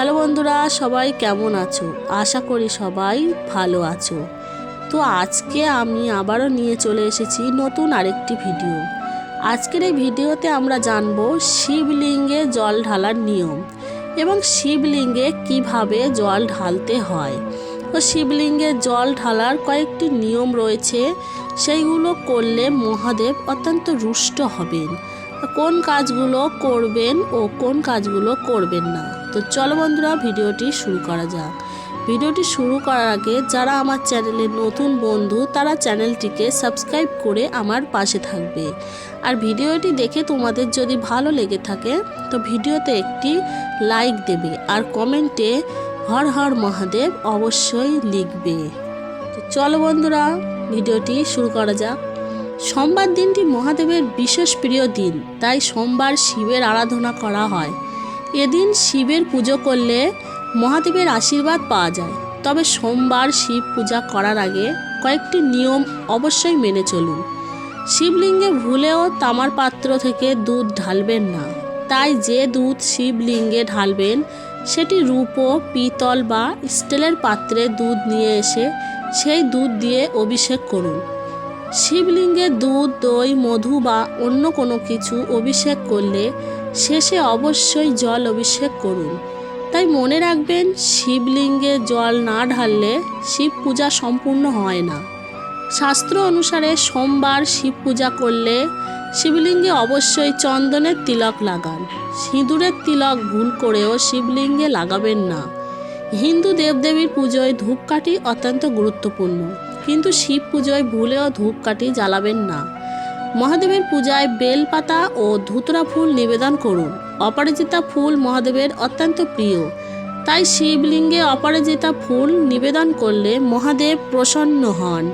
Hello বন্ধুরা, সবাই কেমন আছো? আশা করি সবাই ভালো আছো। তো আজকে আমি আবারও নিয়ে চলে এসেছি নতুন আরেকটি ভিডিও। আজকের এই ভিডিওতে আমরা জানব শিবলিঙ্গে জল ঢালার নিয়ম এবং শিবলিঙ্গে কীভাবে জল ঢালতে হয়। তো শিবলিঙ্গে জল ঢালার কয়েকটি নিয়ম রয়েছে, সেইগুলো করলে মহাদেব অত্যন্ত রুষ্ট হবেন। কোন কাজগুলো করবেন ও কোন কাজগুলো করবেন না। তো চলো বন্ধুরা, ভিডিওটি শুরু করা যাক। ভিডিওটি শুরু করার আগে যারা আমার চ্যানেলের নতুন বন্ধু, তারা চ্যানেলটিকে সাবস্ক্রাইব করে আমার পাশে থাকবে। আর ভিডিওটি দেখে তোমাদের যদি ভালো লেগে থাকে, তো ভিডিওতে একটি লাইক দেবে আর কমেন্টে হর হর মহাদেব অবশ্যই লিখবে। তো চলো বন্ধুরা, ভিডিওটি শুরু করা যাক। সোমবার দিনটি মহাদেবের বিশেষ প্রিয় দিন, তাই সোমবার শিবের আরাধনা করা হয়। এদিন শিবের পুজো করলে মহাদেবের আশীর্বাদ পাওয়া যায়। তবে সোমবার শিব পূজা করার আগে কয়েকটি নিয়ম অবশ্যই মেনে চলুন। শিবলিঙ্গে ভুলেও তামার পাত্র থেকে দুধ ঢালবেন না। তাই যে দুধ শিবলিঙ্গে ঢালবেন, সেটি রূপো, পিতল বা স্টিলের পাত্রে দুধ নিয়ে এসে সেই দুধ দিয়ে অভিষেক করুন। শিবলিঙ্গে দুধ, দই, মধু বা অন্য কোনো কিছু অভিষেক করলে শেষে অবশ্যই জল অভিষেক করুন। তাই মনে রাখবেন, শিবলিঙ্গে জল না ঢাললে শিব পূজা সম্পূর্ণ হয় না। শাস্ত্র অনুসারে সোমবার শিব পূজা করলে শিবলিঙ্গে অবশ্যই চন্দনের তিলক লাগান। সিঁদুরের তিলক ভুল করেও শিবলিঙ্গে লাগাবেন না। হিন্দু দেবদেবীর পুজোয় ধূপকাঠি অত্যন্ত গুরুত্বপূর্ণ। কিন্তু শিব পুজোয় ভুলেও ধূপকাঠি জ্বালাবেন না। মহাদেবের পূজায় বেলপাতা ও ধুতরা ফুল নিবেদন করুন। অপরাজিতা ফুল মহাদেবের অত্যন্ত প্রিয়। তাই শিবলিঙ্গে অপরাজিতা ফুল নিবেদন করলে মহাদেব প্রসন্ন হন।